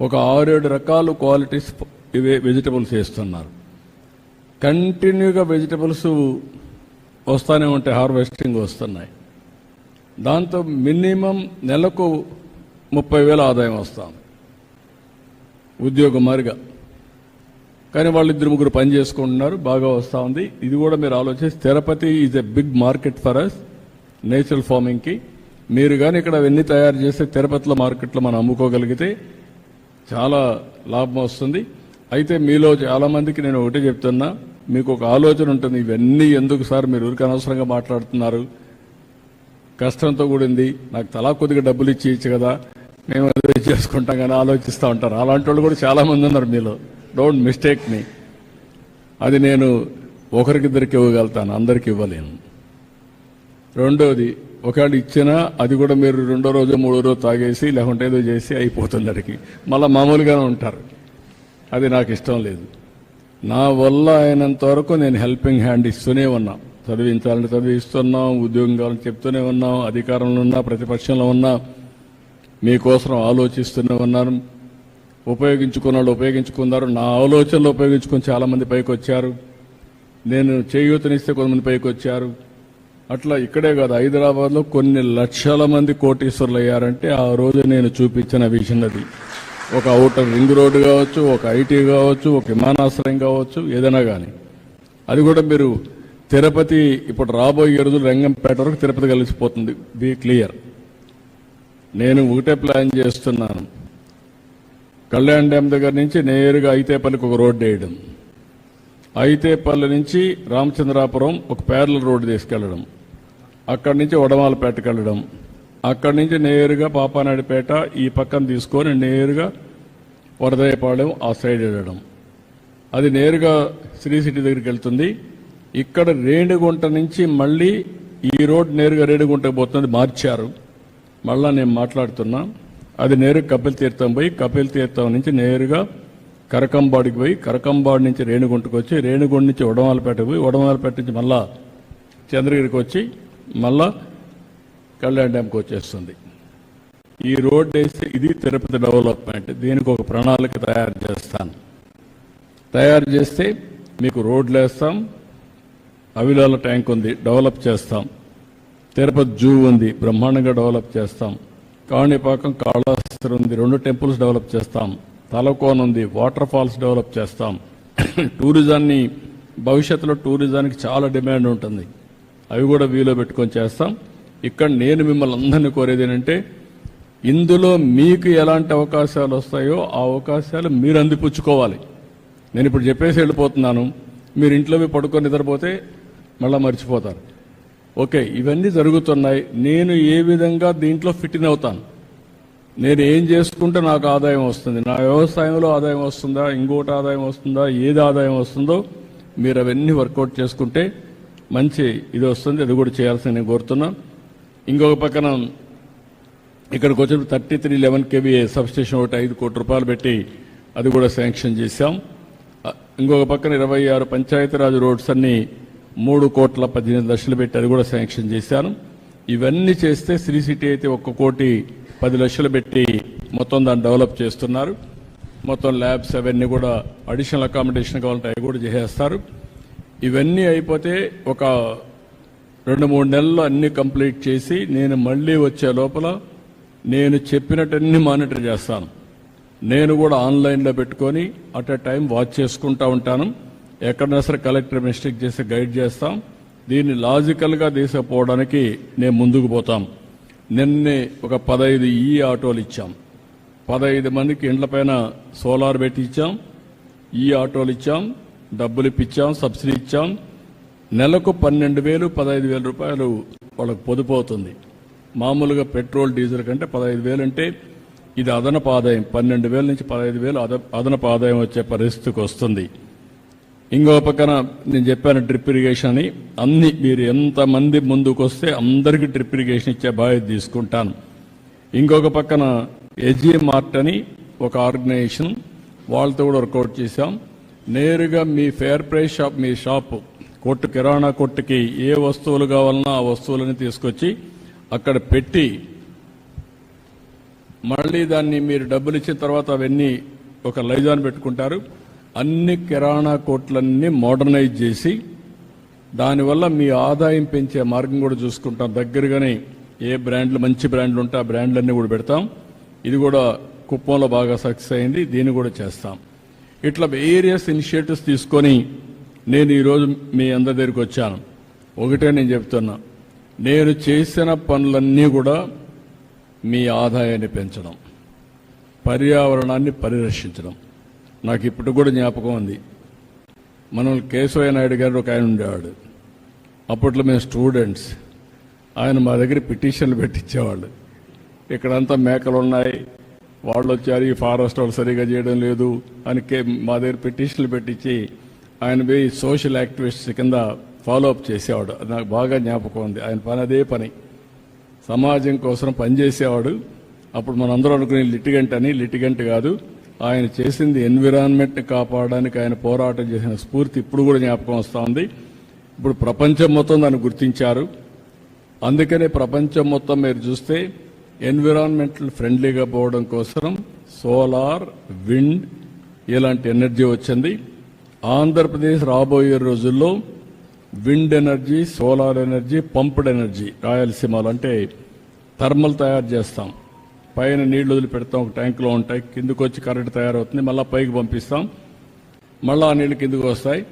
ఒక ఆరేడు రకాలు క్వాలిటీస్ ఇవే వెజిటబుల్స్ వేస్తున్నారు. కంటిన్యూగా వెజిటబుల్స్ వస్తూనే ఉంటాయి హార్వెస్టింగ్ వస్తున్నాయి. దాంతో మినిమం నెలకు ముప్పై వేల ఆదాయం వస్తాం. ఉద్యోగం మారిగా. కానీ వాళ్ళు ఇద్దరు ముగ్గురు పని చేసుకుంటున్నారు బాగా వస్తూ ఉంది. ఇది కూడా మీరు ఆలోచిస్తే Tirupati is a big market for us natural ఫార్మింగ్కి మీరు కానీ ఇక్కడ అవన్నీ తయారు చేస్తే తిరుపతిలో మార్కెట్లో మనం అమ్ముకోగలిగితే చాలా లాభం వస్తుంది. అయితే మీలో చాలా మందికి నేను ఒకటే చెప్తున్నా. మీకు ఒక ఆలోచన ఉంటుంది. ఇవన్నీ ఎందుకు సార్ మీరు ఊరికి అనవసరంగా మాట్లాడుతున్నారు? కష్టంతో కూడింది. నాకు తలా కొద్దిగా డబ్బులు ఇచ్చి ఇచ్చు కదా. మేము అదే చేసుకుంటాం కానీ ఆలోచిస్తూ ఉంటారు. అలాంటి వాళ్ళు కూడా చాలా మంది ఉన్నారు మీలో. డోంట్ మిస్టేక్ మీ అది నేను ఒకరికిద్దరికి ఇవ్వగలుగుతాను. అందరికి ఇవ్వలేను. రెండోది ఒకవేళ ఇచ్చినా అది కూడా మీరు రెండో రోజు మూడో రోజు తాగేసి లేకుంటే ఏదో చేసి అయిపోతుంది అడిగి మళ్ళీ మామూలుగానే ఉంటారు. అది నాకు ఇష్టం లేదు. నా వల్ల అయినంత వరకు నేను హెల్పింగ్ హ్యాండ్ ఇస్తూనే ఉన్నా. చదివించాలని చదివిస్తున్నాం ఉద్యోగం కావాలని చెప్తూనే ఉన్నాం అధికారంలో ఉన్నా ప్రతిపక్షంలో ఉన్నా మీకోసం ఆలోచిస్తూనే ఉన్నాను ఉపయోగించుకున్న వాళ్ళు ఉపయోగించుకున్నారు. నా ఆలోచనలు ఉపయోగించుకుని చాలామంది పైకి వచ్చారు. నేను చేయూతనిస్తే కొంతమంది పైకి వచ్చారు. అట్లా ఇక్కడే కాదు హైదరాబాద్లో కొన్ని లక్షల మంది కోటీశ్వర్లు అయ్యారంటే ఆ రోజు నేను చూపించిన విజన్ అది. ఒక అవుటర్ రింగ్ రోడ్డు కావచ్చు ఒక ఐటీ కావచ్చు ఒక విమానాశ్రయం కావచ్చు ఏదైనా కానీ అది కూడా మీరు తిరుపతి ఇప్పుడు రాబోయే రోజులు రంగంపేట వరకు తిరుపతి కలిసిపోతుంది. Be clear. నేను ఒకటే ప్లాన్ చేస్తున్నాను. కళ్యాణ్ డ్యామ్ దగ్గర నుంచి నేరుగా ఐతేపల్లికి ఒక రోడ్డు వేయడం. ఐతేపల్లి నుంచి రామచంద్రాపురం ఒక పేర్ల రోడ్డు తీసుకెళ్ళడం అక్కడి నుంచి వడమాలపేటకి వెళ్ళడం అక్కడి నుంచి నేరుగా పాపానాడిపేట ఈ పక్కన తీసుకొని నేరుగా వరదయపాళెం ఆ సైడ్ వెళ్ళడం. అది నేరుగా శ్రీ సిటీ దగ్గరికి వెళ్తుంది. ఇక్కడ రేణిగుంట నుంచి మళ్ళీ ఈ రోడ్ నేరుగా రేణిగుంటకు పోతుంది మార్చారు. మళ్ళా నేను మాట్లాడుతున్నా. అది నేరుగా కపిల్ తీర్థం పోయి కపిల్ తీర్థం నుంచి నేరుగా కరకంబాడికి పోయి కరకంబాడి నుంచి రేణిగుంటకు వచ్చి రేణిగుంట నుంచి ఉడమాలపేటకు పోయి ఉడమాలపేట నుంచి మళ్ళా చంద్రగిరికి వచ్చి మళ్ళా కళ్యాణ్ డ్యామ్కి వచ్చేస్తుంది. ఈ రోడ్ వేస్తే ఇది తిరుపతి డెవలప్మెంట్. దీనికి ఒక ప్రణాళిక తయారు చేస్తాను. తయారు చేస్తే మీకు రోడ్లు వేస్తాం అవిలాల ట్యాంక్ ఉంది డెవలప్ చేస్తాం. తిరుపతి జూ ఉంది బ్రహ్మాండంగా డెవలప్ చేస్తాం. కాణిపాకం కాళహస్తి ఉంది రెండు టెంపుల్స్ డెవలప్ చేస్తాం. తలకోన ఉంది వాటర్ ఫాల్స్ డెవలప్ చేస్తాం. టూరిజాన్ని భవిష్యత్తులో టూరిజానికి చాలా డిమాండ్ ఉంటుంది. అవి కూడా వీలో పెట్టుకొని చేస్తాం. ఇక్కడ నేను మిమ్మల్ని అందరినీ కోరేది ఏంటంటే ఇందులో మీకు ఎలాంటి అవకాశాలు వస్తాయో ఆ అవకాశాలు మీరు అందిపుచ్చుకోవాలి. నేను ఇప్పుడు చెప్పేసి వెళ్ళిపోతున్నాను. మీరు ఇంట్లో పడుకొని నిద్రపోతే మళ్ళీ మర్చిపోతారు. ఓకే ఇవన్నీ జరుగుతున్నాయి. నేను ఏ విధంగా దీంట్లో ఫిట్ ఇన్ అవుతాను? నేను ఏం చేసుకుంటే నాకు ఆదాయం వస్తుంది? నా వ్యవసాయంలో ఆదాయం వస్తుందా? ఇంకోటి ఆదాయం వస్తుందా? ఏది ఆదాయం వస్తుందో మీరు అవన్నీ వర్కౌట్ చేసుకుంటే మంచి ఇది వస్తుంది అది కూడా చేయాల్సింది నేను కోరుతున్నా. ఇంకొక పక్కన ఇక్కడికి వచ్చిన thirty three eleven KVA substation ఒకటి ఐదు కోట్ల రూపాయలు పెట్టి అది కూడా శాంక్షన్ చేశాం. ఇంకొక పక్కన ఇరవై ఆరు పంచాయతీరాజ్ రోడ్స్ అన్ని మూడు కోట్ల పద్దెనిమిది లక్షలు పెట్టి అది కూడా శాంక్షన్ చేశాను ఇవన్నీ చేస్తే శ్రీ సిటీ అయితే ఒక్క కోటి పది లక్షలు పెట్టి మొత్తం దాన్ని డెవలప్ చేస్తున్నారు. మొత్తం ల్యాబ్స్ అవన్నీ కూడా అడిషనల్ అకామిడేషన్ కావాలంటే అవి కూడా చేసేస్తారు. ఇవన్నీ అయిపోతే ఒక రెండు మూడు నెలల్లో అన్ని కంప్లీట్ చేసి నేను మళ్ళీ వచ్చే లోపల నేను చెప్పినట్టన్ని మానిటర్ చేస్తాను. నేను కూడా ఆన్లైన్లో పెట్టుకొని అట్ ఎ టైం వాచ్ చేసుకుంటా ఉంటాను. ఎక్కడైనా సరే కలెక్టర్ మిస్టేక్ చేసి గైడ్ చేస్తాం. దీన్ని లాజికల్గా తీసుకుపోవడానికి నేను ముందుకు పోతాం. నిన్నే ఒక పదహైదు ఈ ఆటోలు ఇచ్చాం. పదహైదు మందికి ఇండ్లపైన సోలార్ పెట్టి ఇచ్చాం. ఈ ఆటోలు ఇచ్చాం. డబ్బులు ఇప్పించాం సబ్సిడీ ఇచ్చాం. నెలకు పన్నెండు వేలు పదహైదు వేల రూపాయలు వాళ్ళకు పొదుపు అవుతుంది మామూలుగా పెట్రోల్ డీజిల్ కంటే పదహైదు వేలు అంటే ఇది అదనపు ఆదాయం పన్నెండు వేల నుంచి పదహైదు వేలు అద అదనపు ఆదాయం వచ్చే పరిస్థితికి వస్తుంది. ఇంకో పక్కన నేను చెప్పాను డ్రిప్ ఇరిగేషన్ అని. అన్ని మీరు ఎంతమంది ముందుకు వస్తే అందరికీ డ్రిప్ ఇరిగేషన్ ఇచ్చే బాధ్యత తీసుకుంటాను. ఇంకొక పక్కన ఎస్జీ మార్ట్ అని ఒక ఆర్గనైజేషన్. వాళ్ళతో కూడా వర్కౌట్ చేశాం. నేరుగా మీ ఫేర్ ప్రైస్ షాప్ మీ షాపు కొట్టు కిరాణా కొట్టుకి ఏ వస్తువులు కావాలన్నా ఆ వస్తువులని తీసుకొచ్చి అక్కడ పెట్టి మళ్ళీ దాన్ని మీరు డబ్బులు ఇచ్చిన తర్వాత అవన్నీ ఒక లైజాన్ పెట్టుకుంటారు. అన్ని కిరాణా కోట్లన్నీ మోడర్నైజ్ చేసి దానివల్ల మీ ఆదాయం పెంచే మార్గం కూడా చూసుకుంటాం. దగ్గరగానే ఏ బ్రాండ్లు మంచి బ్రాండ్లు ఉంటే ఆ బ్రాండ్లన్నీ కూడా పెడతాం. ఇది కూడా కుప్పంలో బాగా సక్సెస్ అయింది. దీన్ని కూడా చేస్తాం. ఇట్లా వేరియస్ ఇనిషియేటివ్స్ తీసుకొని నేను ఈరోజు మీ అందరి దగ్గరికి వచ్చాను. ఒకటే నేను చెప్తున్నా. నేను చేసిన పనులన్నీ కూడా మీ ఆదాయాన్ని పెంచడం. పర్యావరణాన్ని పరిరక్షించడం. నాకు ఇప్పుడు కూడా జ్ఞాపకం ఉంది. మనం కేశవయ్య నాయుడు గారు ఒక ఆయన ఉండేవాడు. అప్పట్లో మేము స్టూడెంట్స్. ఆయన మా దగ్గర పిటిషన్లు పెట్టించేవాళ్ళు. ఇక్కడంతా మేకలు ఉన్నాయి వాళ్ళు వచ్చారు ఈ ఫారెస్ట్ వాళ్ళు సరిగా చేయడం లేదు అని మా దగ్గర పిటిషన్లు పెట్టించి ఆయన పోయి సోషల్ యాక్టివిస్ట్ కింద ఫాలో అప్ చేసేవాడు. అది నాకు బాగా జ్ఞాపకం ఉంది. ఆయన పని అదే పని. సమాజం కోసం పనిచేసేవాడు అప్పుడు మనందరం అనుకునే లిటిగెంట్ అని లిటిగెంట్ కాదు. ఆయన చేసింది ఎన్విరాన్మెంట్ని కాపాడడానికి ఆయన పోరాటం చేసిన స్ఫూర్తి ఇప్పుడు కూడా జ్ఞాపకం వస్తూ ఉంది. ఇప్పుడు ప్రపంచం మొత్తం దాన్ని గుర్తించారు. అందుకనే ప్రపంచం మొత్తం మీరు చూస్తే ఎన్విరాన్మెంటల్ ఫ్రెండ్లీగా పోవడం కోసం సోలార్ విండ్ ఇలాంటి ఎనర్జీ వచ్చింది. ఆంధ్రప్రదేశ్ రాబోయే రోజుల్లో wind energy solar energy pumped energy రాయలసీమలో అంటే థర్మల్ తయారు చేస్తాం. పైన నీళ్ళు వదిలిపెడతాం ఒక ట్యాంకులో ఉంటాయి కిందకు వచ్చి కరెంట్ తయారవుతుంది మళ్ళీ పైకి పంపిస్తాం. మళ్ళీ ఆ నీళ్ళు కిందకు వస్తాయి.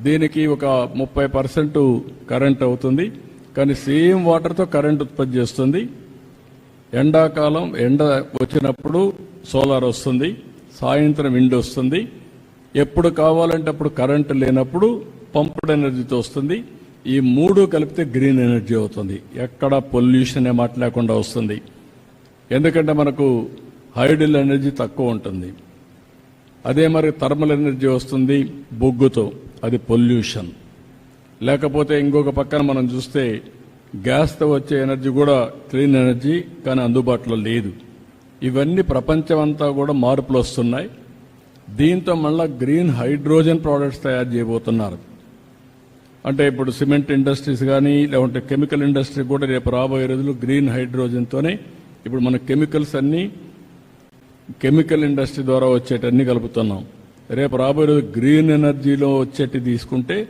దీనికి ఒక ముప్పై పర్సెంట్ కరెంట్ అవుతుంది. కానీ సేమ్ వాటర్తో కరెంట్ ఉత్పత్తి చేస్తుంది. ఎండాకాలం ఎండ వచ్చినప్పుడు సోలార్ వస్తుంది సాయంత్రం విండ్ వస్తుంది. ఎప్పుడు కావాలంటే అప్పుడు కరెంటు లేనప్పుడు పంప్డ్ ఎనర్జీతో వస్తుంది. ఈ మూడు కలిపితే గ్రీన్ ఎనర్జీ అవుతుంది. ఎక్కడ పొల్యూషన్ మాట లేకుండా వస్తుంది. ఎందుకంటే మనకు హైడిల్ ఎనర్జీ తక్కువ ఉంటుంది. అదే మరి థర్మల్ ఎనర్జీ వస్తుంది బొగ్గుతో అది పొల్యూషన్ లేకపోతే ఇంకొక పక్కన మనం చూస్తే గ్యాస్తో వచ్చే ఎనర్జీ కూడా క్లీన్ ఎనర్జీ కానీ అందుబాటులో లేదు. ఇవన్నీ ప్రపంచం అంతా కూడా మార్పులు వస్తున్నాయి. దీంతో మళ్ళీ గ్రీన్ హైడ్రోజన్ ప్రోడక్ట్స్ తయారు చేయబోతున్నారు. అంటే ఇప్పుడు సిమెంట్ ఇండస్ట్రీస్ కానీ లేకుంటే కెమికల్ ఇండస్ట్రీ కూడా రేపు రాబోయే రోజులు గ్రీన్ హైడ్రోజన్తోనే ఇప్పుడు మన కెమికల్స్ అన్నీ కెమికల్ ఇండస్ట్రీ ద్వారా వచ్చేటన్ని కలుపుతున్నాం. రేపు రాబోయే రోజు గ్రీన్ ఎనర్జీలో వచ్చేటి తీసుకుంటే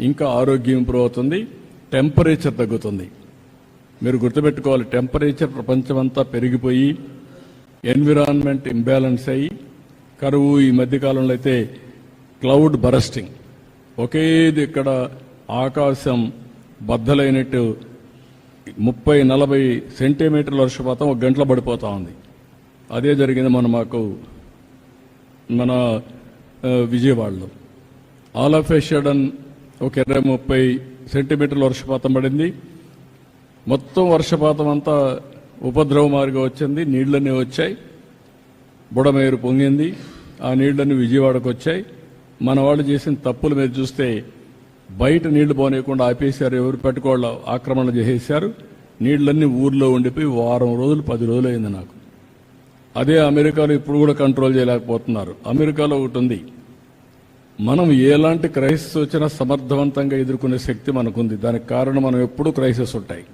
ఇంకా ఆరోగ్యం ఇంప్రూవ్ అవుతుంది. టెంపరేచర్ తగ్గుతుంది. మీరు గుర్తుపెట్టుకోవాలి టెంపరేచర్ ప్రపంచమంతా పెరిగిపోయి ఎన్విరాన్మెంట్ ఇంబ్యాలెన్స్ అయ్యి కరువు ఈ మధ్యకాలంలో అయితే క్లౌడ్ బరస్టింగ్. ఒకేది ఇక్కడ ఆకాశం బద్దలైనట్టు ముప్పై నలభై సెంటీమీటర్ల వర్షపాతం ఒక గంటలో పడిపోతా ఉంది. అదే జరిగింది మన మాకు మన విజయవాడలో. ఆల్ ఆఫ్ ఎ షడన్ ఒక ఇరవై ముప్పై సెంటీమీటర్ల వర్షపాతం పడింది. మొత్తం వర్షపాతం అంతా ఉపద్రవమారిగా వచ్చింది. నీళ్ళన్నీ వచ్చాయి. బుడమేరు పొంగింది. ఆ నీళ్ళన్నీ విజయవాడకు వచ్చాయి. మన వాళ్ళు చేసిన తప్పుల మీద చూస్తే బయట నీళ్ళు పోనీయకుండా ఆపేశారు. ఎవరు పెట్టుకోళ్ళ ఆక్రమణ చేసేశారు. నీళ్ళన్నీ ఊర్లో ఉండిపోయి వారం రోజులు పది రోజులు అయింది నాకు. అదే అమెరికాలో ఇప్పుడు కూడా కంట్రోల్ చేయలేకపోతున్నారు. అమెరికాలో ఒకటి ఉంది. మనం ఎలాంటి క్రైసిస్ వచ్చినా సమర్థవంతంగా ఎదుర్కొనే శక్తి మనకుంది. దానికి కారణం మనం ఎప్పుడూ క్రైసిస్ ఉంటాయి.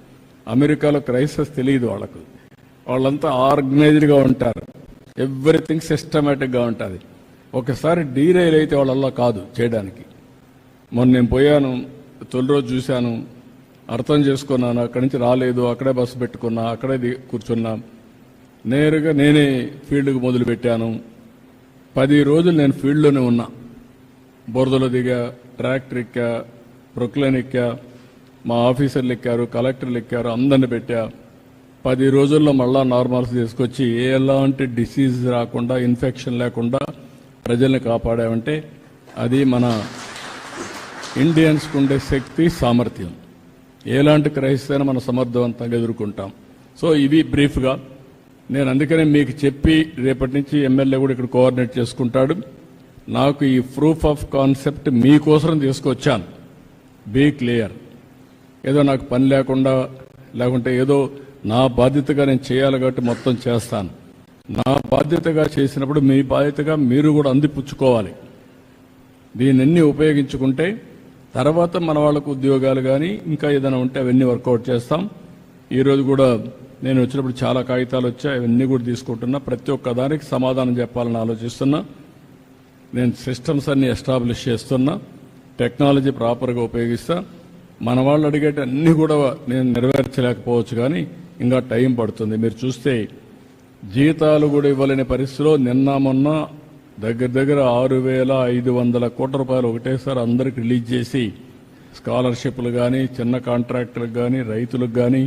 అమెరికాలో క్రైసిస్ తెలియదు వాళ్ళకు. వాళ్ళంతా ఆర్గనైజ్డ్గా ఉంటారు. ఎవ్రీథింగ్ సిస్టమేటిక్గా ఉంటుంది. ఒకసారి డీరైల్ అయితే వాళ్ళల్లో కాదు చేయడానికి. మొన్న నేను పోయాను తొలి రోజు చూశాను. అర్థం చేసుకున్నాను అక్కడి నుంచి రాలేదు అక్కడే బస్సు పెట్టుకున్నా అక్కడే కూర్చున్నా. నేరుగా నేనే ఫీల్డ్కి మొదలు పెట్టాను పది రోజులు నేను ఫీల్డ్లోనే ఉన్నా. బురదలో దిగా ట్రాక్టర్ ఎక్కా ప్రొక్లైన్ ఎక్కా మా ఆఫీసర్లు ఎక్కారు కలెక్టర్లు ఎక్కారు అందరిని పెట్టా. పది రోజుల్లో మళ్ళా నార్మల్స్ తీసుకొచ్చి ఏ ఎలాంటి డిసీజ్ రాకుండా ఇన్ఫెక్షన్ లేకుండా ప్రజల్ని కాపాడామంటే అది మన ఇండియన్స్కు ఉండే శక్తి సామర్థ్యం. ఎలాంటి క్రైసిస్ అయినా మనం సమర్థవంతంగా ఎదుర్కొంటాం. సో ఇవి బ్రీఫ్గా. నేను అందుకనే మీకు చెప్పి రేపటి నుంచి ఎమ్మెల్యే కూడా ఇక్కడ కోఆర్డినేట్ చేసుకుంటాడు. నాకు ఈ ప్రూఫ్ ఆఫ్ కాన్సెప్ట్ మీకోసం తీసుకొచ్చాను. బీ క్లియర్ ఏదో నాకు పని లేకుండా లేకుంటే ఏదో నా బాధ్యతగా నేను చేయాలి కాబట్టి మొత్తం చేస్తాను. నా బాధ్యతగా చేసినప్పుడు మీ బాధ్యతగా మీరు కూడా అందిపుచ్చుకోవాలి. దీనన్ని ఉపయోగించుకుంటే తర్వాత మన వాళ్ళకు ఉద్యోగాలు కానీ ఇంకా ఏదైనా ఉంటే అవన్నీ వర్కౌట్ చేస్తాం. ఈరోజు కూడా నేను వచ్చినప్పుడు చాలా కాగితాలు వచ్చాయి అవన్నీ కూడా తీసుకుంటున్నా. ప్రతి ఒక్క దానికి సమాధానం చెప్పాలని ఆలోచిస్తున్నా. నేను సిస్టమ్స్ అన్ని ఎస్టాబ్లిష్ చేస్తున్నా టెక్నాలజీ ప్రాపర్గా ఉపయోగిస్తా. మన వాళ్ళు అడిగేట అన్ని కూడా నేను నెరవేర్చలేకపోవచ్చు కానీ ఇంకా టైం పడుతుంది. మీరు చూస్తే జీతాలు కూడా ఇవ్వలేని పరిస్థితిలో నిన్న మొన్న దగ్గర దగ్గర ఆరు వేల ఐదు వందల కోట్ల రూపాయలు ఒకటేసారి అందరికి రిలీజ్ చేసి స్కాలర్షిప్లు కానీ చిన్న కాంట్రాక్టర్లకు కానీ రైతులకు కానీ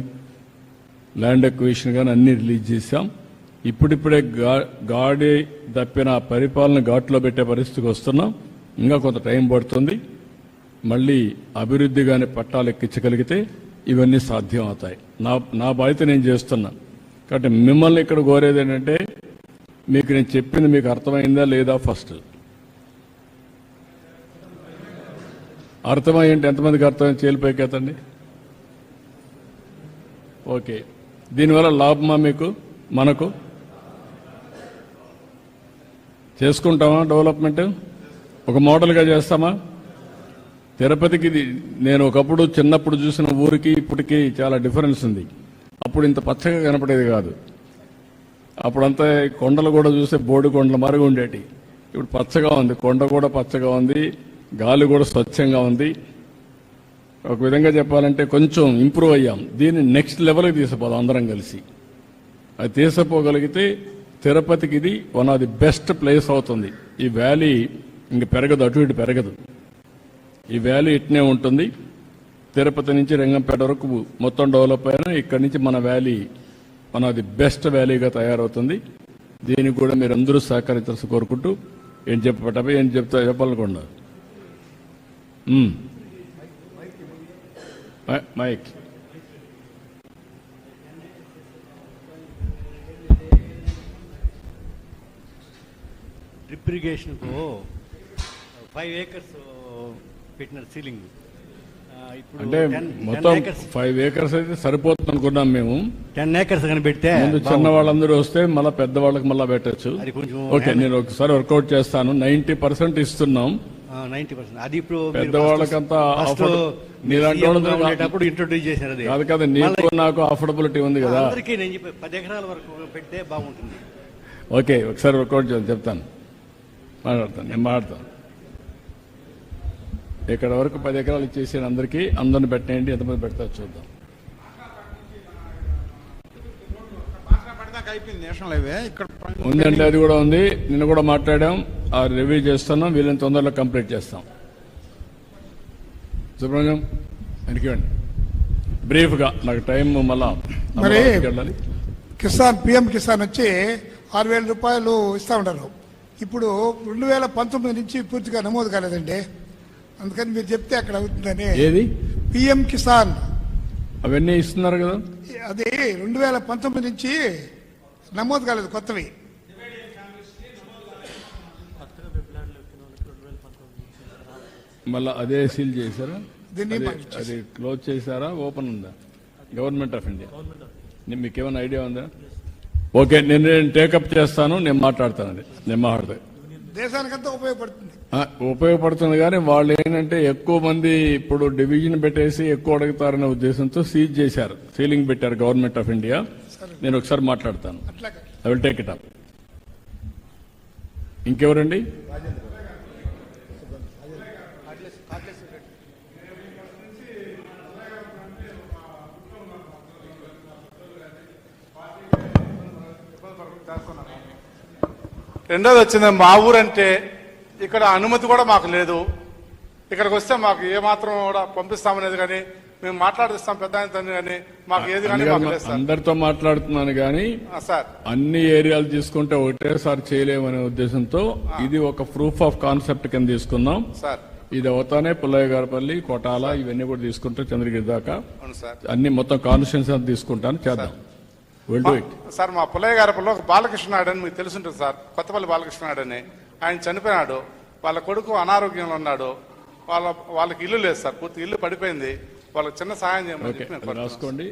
ల్యాండ్ ఎక్విషన్ కానీ అన్ని రిలీజ్ చేశాం. ఇప్పుడిప్పుడే గా- గాడి తప్పిన పరిపాలన ఘాట్లో పెట్టే పరిస్థితికి వస్తున్నాం. ఇంకా కొంత టైం పడుతుంది. మళ్ళీ అభివృద్ధి కానీ పట్టాలు ఎక్కించగలిగితే ఇవన్నీ సాధ్యం అవుతాయి నా నా బాధ్యత నేను చేస్తున్నా. కాబట్టి మిమ్మల్ని ఇక్కడ కోరేది ఏంటంటే మీకు నేను చెప్పింది మీకు అర్థమైందా లేదా ఫస్ట్? అర్థమయ్యంటే ఎంతమందికి అర్థమైంది? చేలిపోయి కదండి ఓకే. దీనివల్ల లాభమా మీకు? మనకు? చేసుకుంటామా డెవలప్మెంట్? ఒక మోడల్గా చేస్తామా? తిరుపతికి ఇది నేను ఒకప్పుడు చిన్నప్పుడు చూసిన ఊరికి ఇప్పటికి చాలా డిఫరెన్స్ ఉంది. అప్పుడు ఇంత పచ్చగా కనపడేది కాదు. అప్పుడంతా కొండలు కూడా చూస్తే బోడి కొండల మరుగు ఉండేటి. ఇప్పుడు పచ్చగా ఉంది. కొండ కూడా పచ్చగా ఉంది. గాలి కూడా స్వచ్ఛంగా ఉంది. ఒక విధంగా చెప్పాలంటే కొంచెం ఇంప్రూవ్ అయ్యాం. దీన్ని నెక్స్ట్ లెవెల్కి తీసుకుపోదాం అందరం కలిసి. అది తీసుకుపోగలిగితే తిరుపతికి ఇది one of the best place అవుతుంది. ఈ వ్యాలీ ఇంక పెరగదు అటు ఇటు పెరగదు. ఈ వ్యాలీ ఇట్నే ఉంటుంది. తిరుపతి నుంచి రంగంపేట వరకు మొత్తం డెవలప్ అయినా ఇక్కడి నుంచి మన valley one of the best వ్యాలీగా తయారవుతుంది. దీనికి కూడా మీరు అందరూ సహకరించాల్సి కోరుకుంటూ ఏం చెప్పటపై ఏం చెప్తా? చెప్పాలనుకున్నారు మైక్. డ్రిప్ ఇరిగేషన్కు ఫైవ్ ఏకర్స్ పెట్టినారు సీలింగ్ ఇప్పుడు అంటే మొత్తం ఫైవ్ ఏకర్స్ అయితే సరిపోతుంది అనుకున్నాం మేము. టెన్ ఏకర్స్ కానీ పెడితే ముందు చిన్న. వాళ్ళందరూ వస్తే మళ్ళీ పెద్ద వాళ్ళకి మళ్ళీ పెట్టచ్చు. ఓకే నేను ఒకసారి వర్కౌట్ చేస్తాను. నైన్టీ పర్సెంట్ ఇస్తున్నాం. Ninety percent. అది ఇప్పుడు పెద్దవాళ్ళకంతా ఉండేటప్పుడు ఇంట్రొడ్యూస్ చేశారు అది. కాదు కదా నీకు నాకు అఫోర్డబిలిటీ ఉంది కదా. అందరికీ నేను చెప్పే పది ఎకరాల వరకు పెడితే బాగుంటుంది. ఓకే ఒకసారి వర్కౌట్ చేయాలి చెప్తాను. మాట్లాడతాను నేను మాట్లాడతాను. ఇక్కడ వరకు పది ఎకరాలు ఇచ్చేసాను అందరికీ అందరిని పెట్టేయండి ఎంతమంది పెడతారు చూద్దాం. ఉందండి అది కూడా ఉంది. నిన్న కూడా మాట్లాడాం ఆ రివ్యూ చేస్తున్నాం వీళ్ళని తొందరలో కంప్లీట్ చేస్తాం. సుబ్రహ్మణ్యం వెనక్కివ్వండి బ్రీఫ్గా నాకు టైం మళ్ళా మరి- కిసాన్ పిఎం కిసాన్ వచ్చి ఆరు వేల రూపాయలు ఇస్తా ఉంటారు. ఇప్పుడు రెండు వేల పంతొమ్మిది నుంచి పూర్తిగా నమోదు కాలేదండి. అందుకని మీరు చెప్తే అక్కడ అవుతుందని. ఏది? పిఎం కిసాన్. అవన్నీ ఇస్తున్నారు కదా? అది రెండు వేల పంతొమ్మిది నుంచి నమోదు కాలేదు కొత్తవి. మళ్ళీ అదే సీల్ చేశారా? దీన్ని అది- క్లోజ్ చేశారా? ఓపెన్ ఉందా? Government of India. మీకు ఏమైనా ఐడియా ఉందా? ఓకే నేను నేను టేకప్ చేస్తాను నేను మాట్లాడతాను అది నేను మాట్లాడతాను దేశానికంతా ఉపయోగపడుతుంది. ఉపయోగపడుతుంది కానీ వాళ్ళు ఏంటంటే ఎక్కువ మంది ఇప్పుడు డివిజన్ పెట్టేసి ఎక్కువ అడుగుతారనే ఉద్దేశంతో సీజ్ చేశారు. సీలింగ్ పెట్టారు గవర్నమెంట్ ఆఫ్ ఇండియా నేను ఒకసారి మాట్లాడతాను. I will take it up ఇంకెవరండి? రెండోది వచ్చింది మా ఊరంటే ఇక్కడ అనుమతి కూడా మాకు లేదు. ఇక్కడికి వస్తే మాకు ఏ మాత్రం కూడా పంపిస్తామనేది కానీ మేము మాట్లాడిస్తాం పెద్ద కానీ మాకు ఏది కానీ అందరితో మాట్లాడుతున్నాను కానీ సార్. అన్ని ఏరియాలు తీసుకుంటే ఒకటేసారి చేయలేమనే ఉద్దేశంతో ఇది ఒక ప్రూఫ్ ఆఫ్ కాన్సెప్ట్ కింద తీసుకున్నాం సార్. ఇది అవుతానే పుల్లయ్య గారిపల్లి కొటాల ఇవన్నీ కూడా తీసుకుంటే చంద్రగిరి దాకా. అన్ని మొత్తం కాన్స్టిట్యూన్స్ తీసుకుంటాను. చేద్దాం. సార్ మా పుల్లయ్య గారిలో ఒక బాలకృష్ణ నాయుడు అని మీకు తెలుసుంటుంది సార్. కొత్తపల్లి బాలకృష్ణ నాయుడు అని ఆయన చనిపోయినాడు. వాళ్ళ కొడుకు అనారోగ్యంలో ఉన్నాడు. వాళ్ళ వాళ్ళకి ఇల్లు లేదు సార్. పూర్తి ఇల్లు పడిపోయింది. వాళ్ళకి చిన్న సహాయం చేయమని. రాసుకోండి.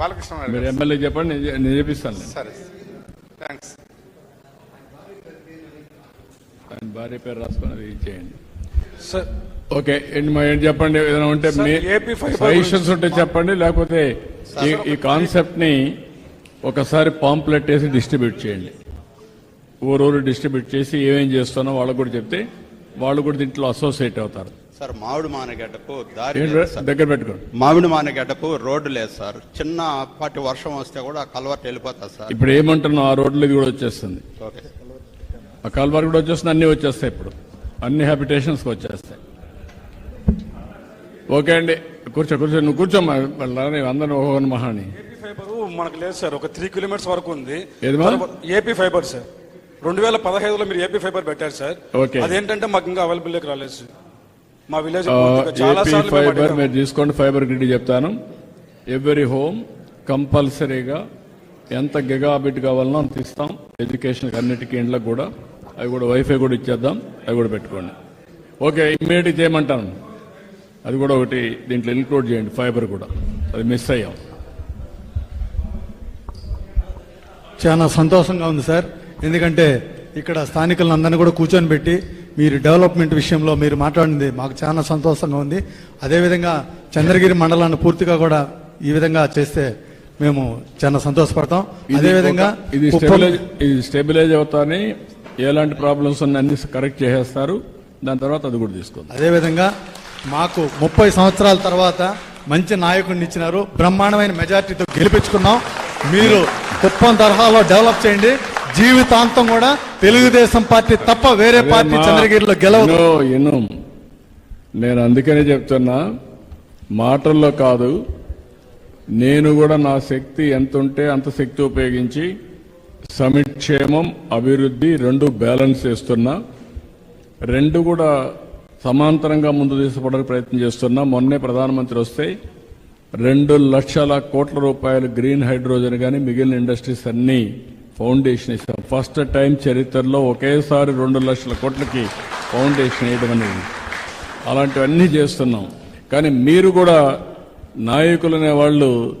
బాలకృష్ణ నాయుడు. ఎమ్మెల్యే చెప్పండి. నేను నేను చేపిస్తాను సరే థ్యాంక్స్ ఆయన భార్య పేరు రాసుకొని చేయండి. సార్ ఓకే ఏంటి చెప్పండి? ఏదైనా ఉంటే సజెషన్స్ ఉంటే చెప్పండి లేకపోతే ఈ- కాన్సెప్ట్ని ఒకసారి పాంప్లెట్ వేసి డిస్ట్రిబ్యూట్ చేయండి. ఊరూరు డిస్ట్రిబ్యూట్ చేసి ఏమేం చేస్తానో వాళ్ళకు కూడా చెప్తే వాళ్ళు కూడా దీంట్లో అసోసియేట్ అవుతారు. సార్ మామిడి మానగడ్డకు దారి. దగ్గర పెట్టుకోండి. మామిడి మానగడ్డకు రోడ్డు లేదు సార్. చిన్న పాటి వర్షం వస్తే కూడా కలవట్ వెళ్ళిపోతుంది సార్. ఇప్పుడు ఏమంటున్నాం ఆ రోడ్లు కూడా వచ్చేస్తుంది. ఆ కాల్వార్ కూడా వచ్చేస్తుంది అన్ని వచ్చేస్తాయి ఇప్పుడు. అన్ని హ్యాబిటేషన్స్ వచ్చేస్తాయి. ఓకే అండి. కూర్చో కూర్చో. నువ్వు కూర్చోమ్మా అందరూ మహాని ఏపీ ఫైబర్ మనకు లేదు సార్. ఒక త్రీ కిలోమీటర్స్ వరకు ఉంది? AP fibre sir. రెండు వేల పదహైదులో మీరు ఏపీ ఫైబర్ పెట్టారు సార్. ఓకే. అదేంటంటే మాకు ఇంకా అవైలబుల్ రాలేదు సార్. మా విలేజ్ చాలా ఏపీ ఫైబర్. మీరు తీసుకోండి. ఫైబర్ గ్రిడ్ చెప్తాను. ఎవ్రీ హోమ్ కంపల్సరీగా ఎంత గిగాబిట్ కావాలనో అంత ఇస్తాం. ఎడ్యుకేషన్ అన్నిటికీ ఇండ్లకు కూడా. అవి కూడా వైఫై కూడా ఇచ్చేద్దాం. అవి కూడా పెట్టుకోండి. ఓకే ఇమ్మీడియట్ చేయమంటాను. అది కూడా ఒకటి దీంట్లో ఇన్క్లూడ్ చేయండి ఫైబర్ కూడా. అది మిస్ అయ్యాం. చాలా సంతోషంగా ఉంది సార్. ఎందుకంటే ఇక్కడ స్థానికులందరినీ కూడా కూర్చొని పెట్టి మీరు డెవలప్మెంట్ విషయంలో మీరు మాట్లాడింది మాకు చాలా సంతోషంగా ఉంది. అదేవిధంగా చంద్రగిరి మండలాన్ని పూర్తిగా కూడా ఈ విధంగా చేస్తే మేము చాలా సంతోషపడతాం. ఇది అదేవిధంగా ఇది స్టెబిలైజ్ ఇది స్టెబిలైజ్ అవుతానే ఎలాంటి ప్రాబ్లమ్స్ ఉన్న అన్ని కరెక్ట్ చేసేస్తారు. దాని తర్వాత అది కూడా తీసుకుందాం. అదేవిధంగా మాకు ముప్పై సంవత్సరాల తర్వాత మంచి నాయకుడిని ఇచ్చినారు. బ్రహ్మాండమైన మెజార్టీతో గెలిపించుకున్నాం. మీరు కుప్పం తరహాలో డెవలప్ చేయండి. జీవితాంతం కూడా తెలుగుదేశం పార్టీ తప్ప వేరే పార్టీ చంద్రగిరిలో గెలవదు. నేను అందుకనే చెప్తున్నా మాటల్లో కాదు నేను కూడా నా శక్తి ఎంత ఉంటే అంత శక్తి ఉపయోగించి సమిక్షేమం అభివృద్ధి రెండు బ్యాలెన్స్ చేస్తున్నా. రెండు కూడా సమాంతరంగా ముందు తీసుకోవడానికి ప్రయత్నం చేస్తున్నా. మొన్నే ప్రధానమంత్రి వస్తే రెండు లక్షల కోట్ల రూపాయలు గ్రీన్ హైడ్రోజన్ కానీ మిగిలిన ఇండస్ట్రీస్ అన్ని ఫౌండేషన్ ఇస్తాం. ఫస్ట్ టైం చరిత్రలో ఒకేసారి రెండు లక్షల కోట్లకి ఫౌండేషన్ వేయడం అనేది. అలాంటివన్నీ చేస్తున్నాం. కానీ మీరు కూడా నాయకులనే వాళ్ళు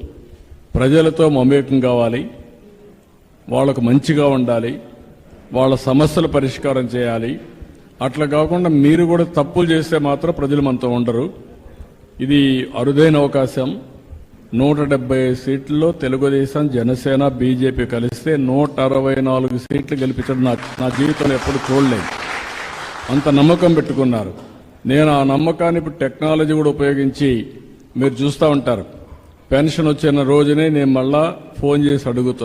ప్రజలతో మమేకం కావాలి. వాళ్ళకు మంచిగా ఉండాలి. వాళ్ళ సమస్యల పరిష్కారం చేయాలి. అట్లా కాకుండా మీరు కూడా తప్పులు చేస్తే మాత్రం ప్రజలు మనతో ఉండరు. ఇది అరుదైన అవకాశం. నూట డెబ్బై సీట్లలో తెలుగుదేశం జనసేన బీజేపీ కలిస్తే నూట అరవై నాలుగు సీట్లు గెలిపించడం నా నా జీవితంలో ఎప్పుడు చూడలేదు. అంత నమ్మకం పెట్టుకున్నారు. నేను ఆ నమ్మకాన్ని ఇప్పుడు టెక్నాలజీ కూడా ఉపయోగించి మీరు చూస్తూ ఉంటారు. పెన్షన్ వచ్చిన రోజునే నేను మళ్ళా ఫోన్ చేసి అడుగుతాను